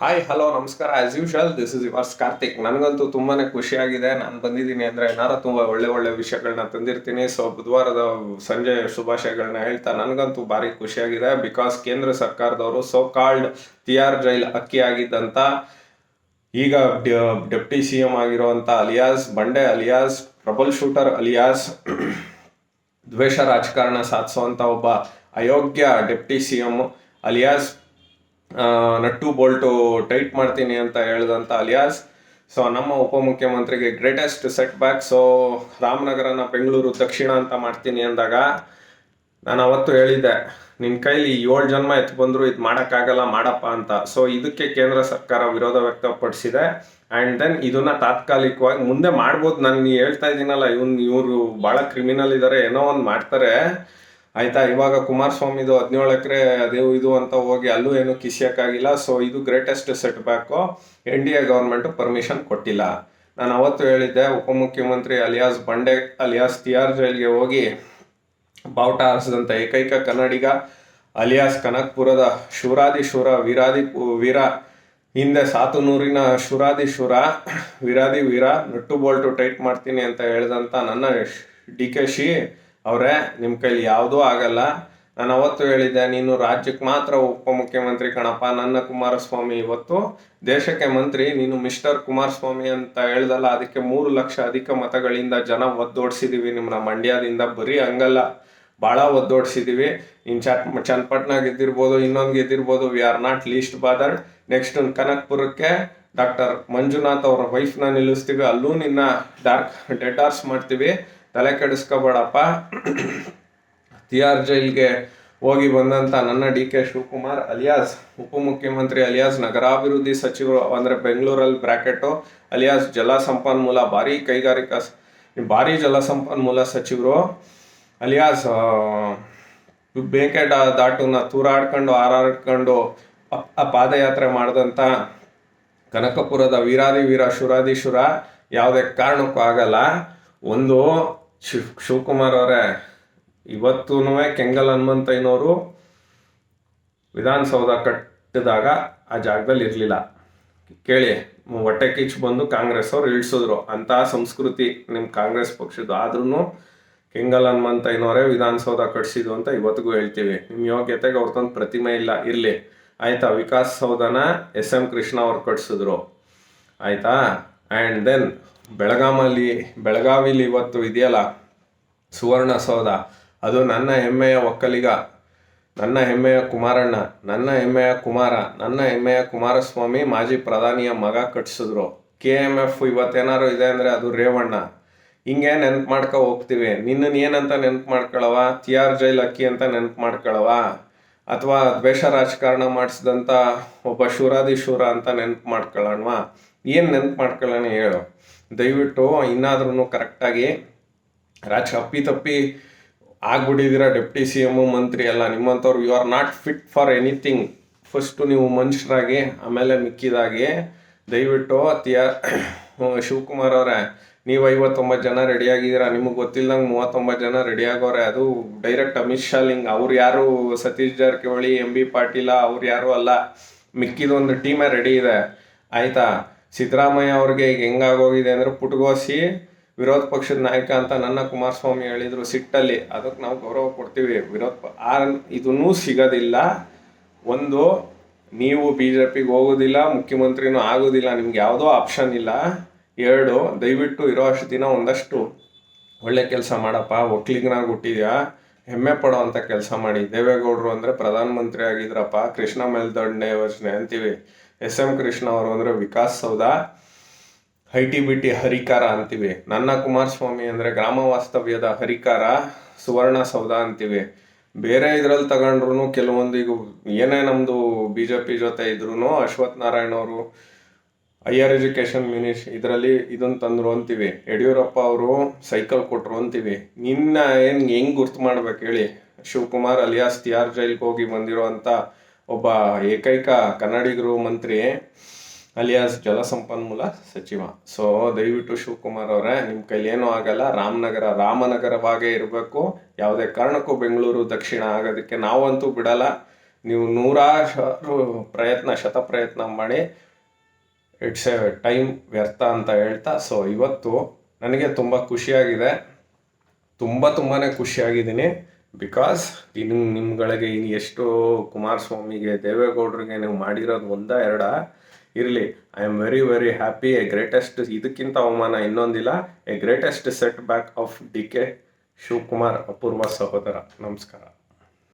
Hi hello ನಮಸ್ಕಾರ. As usual this is yours Karthik ನನಗಂತೂ ತುಂಬಾ ಖುಷಿಯಾಗಿದೆ. ನಾನು ಬಂದಿದ್ದೀನಿ ಅಂದರೆ ಏನಾರ ತುಂಬ ಒಳ್ಳೆ ಒಳ್ಳೆ ವಿಷಯಗಳನ್ನ ತಂದಿರ್ತೀನಿ. ಸೊ ಬುಧವಾರದ ಸಂಜೆ ಶುಭಾಶಯಗಳನ್ನ ಹೇಳ್ತಾ ನನಗಂತೂ ಭಾರಿ ಖುಷಿಯಾಗಿದೆ. ಬಿಕಾಸ್ ಕೇಂದ್ರ ಸರ್ಕಾರದವರು ಸೊ ಕಾಲ್ಡ್ ತಿಯಾರ್ ಜೈಲ್ ಅಕ್ಕಿ ಆಗಿದ್ದಂತ, ಈಗ ಡೆಪ್ಟಿ ಸಿ ಎಂ ಆಗಿರುವಂತ ಅಲಿಯಾಸ್, ಬಂಡೆ ಅಲಿಯಾಸ್ ಟ್ರಬಲ್ ಶೂಟರ್ ಅಲಿಯಾಸ್, ದ್ವೇಷ ರಾಜಕಾರಣ ಸಾಧಿಸುವಂತ ಒಬ್ಬ ಅಯೋಗ್ಯ deputy C M alias nut bolt tight ಮಾಡ್ತೀನಿ ಅಂತ ಹೇಳಿದಂಥ ಅಲಿಯಾಸ್. ಸೊ ನಮ್ಮ ಉಪಮುಖ್ಯಮಂತ್ರಿಗೆ ಗ್ರೇಟೆಸ್ಟ್ ಸೆಟ್ ಬ್ಯಾಕ್ ಸೊ ರಾಮನಗರನ ಬೆಂಗಳೂರು ದಕ್ಷಿಣ ಅಂತ ಮಾಡ್ತೀನಿ ಅಂದಾಗ ನಾನು ಅವತ್ತು ಹೇಳಿದ್ದೆ ನಿನ್ನ ಕೈಲಿ ಏಳು ಜನ್ಮ ಎತ್ತು ಬಂದ್ರು ಇದು ಮಾಡೋಕ್ಕಾಗಲ್ಲ ಮಾಡಪ್ಪ ಅಂತ. ಸೊ ಇದಕ್ಕೆ ಕೇಂದ್ರ ಸರ್ಕಾರ ವಿರೋಧ ವ್ಯಕ್ತಪಡಿಸಿದೆ. ಆ್ಯಂಡ್ ದೆನ್ ಇದನ್ನು ತಾತ್ಕಾಲಿಕವಾಗಿ ಮುಂದೆ ಮಾಡ್ಬೋದು. ನಾನು ಹೇಳ್ತಾ ಇದ್ದೀನಲ್ಲ, ಇವನ್ ಇವರು ಭಾಳ ಕ್ರಿಮಿನಲ್ ಇದ್ದಾರೆ ಏನೋ ಒಂದು ಮಾಡ್ತಾರೆ. ಆಯ್ತಾ, ಇವಾಗ ಕುಮಾರಸ್ವಾಮಿದು ಹದಿನೇಳು ಎಕರೆ ಅದು ಇದು ಅಂತ ಹೋಗಿ ಅಲ್ಲೂ ಏನು ಕಿಸಿಯಕ್ಕಾಗಿಲ್ಲ. ಸೊ ಇದು greatest setback N D A government permission ಕೊಟ್ಟಿಲ್ಲ. ನಾನು ಅವತ್ತು ಹೇಳಿದ್ದೆ, ಉಪಮುಖ್ಯಮಂತ್ರಿ ಅಲಿಯಾಸ್ ಬಂಡೆ, ಅಲಿಯಾಸ್ ತಿಹಾರ್ ಜೈಲ್ಗೆ ಹೋಗಿ ಬಾವುಟ ಹಾರಿಸಿದಂಥ ಏಕೈಕ ಕನ್ನಡಿಗ ಅಲಿಯಾಸ್ ಕನಕ್ಪುರದ ಶೂರಾದಿ ಶೂರ, ವೀರಾದಿ ವೀರ, ಹಿಂದೆ ಸಾತುನೂರಿನ ಶೂರಾದಿ ಶೂರ, ವೀರಾದಿ ವೀರ, ನಟ್ಟು ಬೋಲ್ಟು ಟೈಟ್ ಮಾಡ್ತೀನಿ ಅಂತ ಹೇಳಿದಂಥ ನನ್ನ ಡಿ ಕೆ ಶಿ ಅವರೇ ನಿಮ್ಮ ಕೈಲಿ ಯಾವುದೂ ಆಗಲ್ಲ. ನಾನು ಅವತ್ತು ಹೇಳಿದ್ದೆ, ನೀನು ರಾಜ್ಯಕ್ಕೆ ಮಾತ್ರ ಉಪಮುಖ್ಯಮಂತ್ರಿ ಕಣಪ್ಪ. ನನ್ನ ಕುಮಾರಸ್ವಾಮಿ ಇವತ್ತು ದೇಶಕ್ಕೆ ಮಂತ್ರಿ, ನೀನು ಮಿಸ್ಟರ್ ಕುಮಾರಸ್ವಾಮಿ ಅಂತ ಹೇಳ್ದಲ್ಲ, ಅದಕ್ಕೆ ಮೂರು ಲಕ್ಷ ಅಧಿಕ ಮತಗಳಿಂದ ಜನ ಒದ್ದೋಡ್ಸಿದ್ದೀವಿ ನಿಮ್ಮನ್ನ ಮಂಡ್ಯದಿಂದ ಬರೀ ಹಂಗಲ್ಲ, ಭಾಳ ಒದ್ದೋಡ್ಸಿದ್ದೀವಿ ಇನ್ನು ಚಟ್ ಚನ್ನಪಟ್ಟಣ ಗೆದ್ದಿರ್ಬೋದು ಇನ್ನೊಂದು ಗೆದ್ದಿರ್ಬೋದು we are not least bother next ಕನಕ್ಪುರಕ್ಕೆ doctor Manjunath ಅವರ ವೈಫ್ನ ನಿಲ್ಲಿಸ್ತೀವಿ. ಅಲ್ಲೂ ನಿನ್ನ ಡಾರ್ಕ್ ಡೆಡ್ ಮಾಡ್ತೀವಿ. ತಲೆ ಕೆಡಿಸ್ಕೋಬೇಡಪ್ಪ. ತಿಹಾರ್ ಜೈಲ್ಗೆ ಹೋಗಿ ಬಂದಂತ ನನ್ನ ಡಿ ಕೆ ಶಿವಕುಮಾರ್ ಅಲಿಯಾಸ್ ಉಪಮುಖ್ಯಮಂತ್ರಿ ಅಲಿಯಾಸ್ ನಗರಾಭಿವೃದ್ಧಿ ಸಚಿವರು ಅಂದ್ರೆ ಬೆಂಗಳೂರಲ್ಲಿ ಬ್ರ್ಯಾಕೆಟು ಅಲಿಯಾಸ್ ಜಲ ಸಂಪನ್ಮೂಲ ಭಾರಿ ಕೈಗಾರಿಕಾ ಭಾರಿ ಜಲ ಸಂಪನ್ಮೂಲ ಸಚಿವರು ಅಲಿಯಾಸ್ ಆ, ದಾಟನ್ನ ತೂರಾಡ್ಕೊಂಡು ಹಾರಾಡ್ಕೊಂಡು ಆ ಪಾದಯಾತ್ರೆ ಮಾಡಿದಂಥ ಕನಕಪುರದ ವೀರಾದಿ ವೀರ ಶುರಾದಿಶುರ ಯಾವುದೇ ಕಾರಣಕ್ಕೂ ಆಗಲ್ಲ. ಒಂದು ಶಿವ್ ಶಿವಕುಮಾರ್ ಅವರೇ ಇವತ್ತೂ ಕೆಂಗಲ್ ಹನುಮಂತಯ್ಯನವರು ವಿಧಾನಸೌಧ ಕಟ್ಟಿದಾಗ ಆ ಜಾಗದಲ್ಲಿ ಇರಲಿಲ್ಲ. ಕೇಳಿ, ಹೊಟ್ಟೆ ಕಿಚ್ಚು ಬಂದು ಕಾಂಗ್ರೆಸ್ ಅವ್ರು ಇಳಿಸಿದ್ರು. ಅಂತ ಸಂಸ್ಕೃತಿ ನಿಮ್ಮ ಕಾಂಗ್ರೆಸ್ ಪಕ್ಷದ್ದು. ಆದ್ರೂ ಕೆಂಗಲ್ ಹನುಮಂತಯ್ಯನವರೇ ವಿಧಾನಸೌಧ ಕಟ್ಸಿದ್ದು ಅಂತ ಇವತ್ತಿಗೂ ಹೇಳ್ತೀವಿ. ನಿಮ್ಮ ಯೋಗ್ಯತೆಗೆ ಅವ್ರದ್ದೊಂದು ಪ್ರತಿಮೆ ಇಲ್ಲ. ಇರಲಿ. ಆಯ್ತಾ? ವಿಕಾಸ್ ಸೌಧನ ಎಸ್ ಎಂ ಕೃಷ್ಣ ಅವ್ರು ಕಟ್ಸಿದ್ರು. ಆಯ್ತಾ? ಆ್ಯಂಡ್ ದೆನ್ ಬೆಳಗಾಮಲ್ಲಿ, ಬೆಳಗಾವಿಲಿ ಇವತ್ತು ಇದೆಯಲ್ಲ? ಸುವರ್ಣ ಸೌಧ. ಅದು ನನ್ನ ಹೆಮ್ಮೆಯ ಒಕ್ಕಲಿಗ, ನನ್ನ ಹೆಮ್ಮೆಯ ಕುಮಾರಣ್ಣ, ನನ್ನ ಹೆಮ್ಮೆಯ ಕುಮಾರ, ನನ್ನ ಹೆಮ್ಮೆಯ ಕುಮಾರಸ್ವಾಮಿ ಮಾಜಿ ಪ್ರಧಾನಿಯ ಮಗ ಕಟ್ಟಿಸಿದ್ರು. ಕೆ ಎಂ ಎಫ್ ಇವತ್ತೇನಾರು ಇದೆ ಅಂದರೆ ಅದು ರೇವಣ್ಣ. ಹಿಂಗೆ ನೆನ್ಪು ಮಾಡ್ಕೊ ಹೋಗ್ತೀವಿ. ನಿನ್ನನ್ನು ಏನಂತ ನೆನ್ಪು ಮಾಡ್ಕೊಳವ? ಆರ್ ಜೈಲ್ ಅಕ್ಕಿ ಅಂತ ನೆನ್ಪು ಮಾಡ್ಕೊಳವ? ಅಥವಾ ದ್ವೇಷ ರಾಜಕಾರಣ ಮಾಡಿಸಿದಂಥ ಒಬ್ಬ ಶೂರಾದಿ ಶೂರ ಅಂತ ನೆನ್ಪು ಮಾಡ್ಕೊಳ್ಳೋಣವಾ ಏನು ನೆನ್ಪು ಮಾಡ್ಕೊಳ್ಳೋಣ ಹೇಳು. ದಯವಿಟ್ಟು ಇನ್ನಾದ್ರೂ ಕರೆಕ್ಟಾಗಿ ರಾಜ ಅಪ್ಪಿ ತಪ್ಪಿ ಆಗ್ಬಿಟ್ಟಿದ್ದೀರಾ ಡೆಪ್ಟಿ ಸಿ ಎಂ ಮಂತ್ರಿ ಎಲ್ಲ, ನಿಮ್ಮಂಥವ್ರು you are not fit for anything first ನೀವು ಮನುಷ್ಯರಾಗಿ, ಆಮೇಲೆ ಮಿಕ್ಕಿದಾಗಿ ದಯವಿಟ್ಟು ತಿಯ ಶಿವಕುಮಾರ್ ಅವರೇ, ನೀವು ಐವತ್ತೊಂಬತ್ತು ಜನ ರೆಡಿಯಾಗಿದ್ದೀರಾ ನಿಮಗೆ ಗೊತ್ತಿಲ್ಲದಂಗೆ ಮೂವತ್ತೊಂಬತ್ತು ಜನ ರೆಡಿ ಅದು ಡೈರೆಕ್ಟ್ ಅಮಿತ್ ಶಾ ಲಿಂಗ್. ಅವ್ರು ಯಾರು ಸತೀಶ್ ಜಾರಕಿಹೊಳಿ ಎಂ ಬಿ ಪಾಟೀಲ, ಅವ್ರು ಯಾರು ಅಲ್ಲ. ಮಿಕ್ಕಿದೊಂದು ಟೀಮೇ ರೆಡಿ ಇದೆ. ಆಯ್ತಾ? ಸಿದ್ದರಾಮಯ್ಯ ಅವ್ರಿಗೆ ಈಗ ಹೆಂಗಾಗೋಗಿದೆ ಅಂದರೆ ಪುಟಗೋಸಿ ವಿರೋಧ ಪಕ್ಷದ ನಾಯಕ ಅಂತ ನನ್ನ ಕುಮಾರಸ್ವಾಮಿ ಹೇಳಿದರು ಸಿಟ್ಟಲ್ಲಿ. ಅದಕ್ಕೆ ನಾವು ಗೌರವ ಕೊಡ್ತೀವಿ. ವಿರೋಧ ಆ ಇದನ್ನೂ ಸಿಗೋದಿಲ್ಲ. ಒಂದು, ನೀವು ಬಿ ಜೆ ಪಿಗೆ ಹೋಗೋದಿಲ್ಲ, ಮುಖ್ಯಮಂತ್ರಿನೂ ಆಗೋದಿಲ್ಲ, ನಿಮ್ಗೆ ಯಾವುದೋ ಆಪ್ಷನ್ ಇಲ್ಲ. ಎರಡು, ದಯವಿಟ್ಟು ಇರೋ ಅಷ್ಟು ದಿನ ಒಂದಷ್ಟು ಒಳ್ಳೆ ಕೆಲಸ ಮಾಡಪ್ಪ. ಒಕ್ಲಿಗನಾಗಿ ಹುಟ್ಟಿದ್ಯಾ? ಹೆಮ್ಮೆ ಪಡೋ ಅಂತ ಕೆಲಸ ಮಾಡಿ. ದೇವೇಗೌಡರು ಅಂದರೆ ಪ್ರಧಾನಮಂತ್ರಿ ಆಗಿದ್ರಪ್ಪ. ಕೃಷ್ಣ ಮೇಲ್ದಂಡೆ ಯೋಜನೆ ಅಂತೀವಿ. ಎಸ್ ಎಂ ಕೃಷ್ಣ ಅವರು ಅಂದರೆ ವಿಕಾಸ್ ಸೌಧ ಐ ಟಿ ಬಿ ಟಿ ಹರಿಕಾರ ಅಂತೀವಿ. ನನ್ನ ಕುಮಾರಸ್ವಾಮಿ ಅಂದರೆ ಗ್ರಾಮ ವಾಸ್ತವ್ಯದ ಹರಿಕಾರ, ಸುವರ್ಣ ಸೌಧ ಅಂತೀವಿ. ಬೇರೆ ಇದರಲ್ಲಿ ತಗೊಂಡ್ರು ಕೆಲವೊಂದು ಈಗ ಏನೇ ನಮ್ಮದು ಬಿ ಜೆ ಪಿ ಜೊತೆ ಇದ್ರೂ ಅಶ್ವಥ್ ನಾರಾಯಣ ಅವರು, ಹೈಯರ್ ಎಜುಕೇಷನ್ ಮಿನಿಸ್ ಇದರಲ್ಲಿ ಇದನ್ನು ತಂದರು ಅಂತೀವಿ. ಯಡಿಯೂರಪ್ಪ ಅವರು ಸೈಕಲ್ ಕೊಟ್ಟರು ಅಂತೀವಿ. ನಿನ್ನ ಏನು ಹೆಂಗೆ ಗುರ್ತು ಮಾಡ್ಬೇಕು ಹೇಳಿ. ಶಿವಕುಮಾರ್ ಅಲಿಯಾಸ್ ತಿಯಾರ್ ಜೈಲ್ಗೆ ಹೋಗಿ ಬಂದಿರುವಂಥ ಒಬ್ಬ ಏಕೈಕ ಕನ್ನಡಿಗರು ಮಂತ್ರಿ ಅಲಿಯಾಸ್ ಜಲಸಂಪನ್ಮೂಲ ಸಚಿವ. ಸೊ ದಯವಿಟ್ಟು ಶಿವಕುಮಾರ್ ಅವರೇ ನಿಮ್ಮ ಕೈಲಿ ಏನೂ ಆಗಲ್ಲ. ರಾಮನಗರ, ರಾಮನಗರವಾಗೇ ಇರಬೇಕು. ಯಾವುದೇ ಕಾರಣಕ್ಕೂ ಬೆಂಗಳೂರು ದಕ್ಷಿಣ ಆಗೋದಕ್ಕೆ ನಾವಂತೂ ಬಿಡಲ್ಲ. ನೀವು ನೂರಾರು ಪ್ರಯತ್ನ, ಶತ ಪ್ರಯತ್ನ ಮಾಡಿ. ಇಟ್ಸ್ ಎ ಟೈಮ್ ವ್ಯರ್ಥ ಅಂತ ಹೇಳ್ತಾ ಸೊ ಇವತ್ತು ನನಗೆ ತುಂಬ ಖುಷಿಯಾಗಿದೆ. ತುಂಬ ತುಂಬಾ ಖುಷಿಯಾಗಿದ್ದೀನಿ. ಬಿಕಾಸ್ ಇನ್ನು ನಿಮ್ಗಳಿಗೆ ಇನ್ನು ಎಷ್ಟು ಕುಮಾರಸ್ವಾಮಿಗೆ, ದೇವೇಗೌಡರಿಗೆ ನೀವು ಮಾಡಿರೋದು ಒಂದ ಎರಡ? ಇರಲಿ I am very very happy a greatest ಇದಕ್ಕಿಂತ ಅವಮಾನ ಇನ್ನೊಂದಿಲ್ಲ a greatest setback of D K Shivakumar, ಅಪೂರ್ವ ಸಹೋದರ. ನಮಸ್ಕಾರ.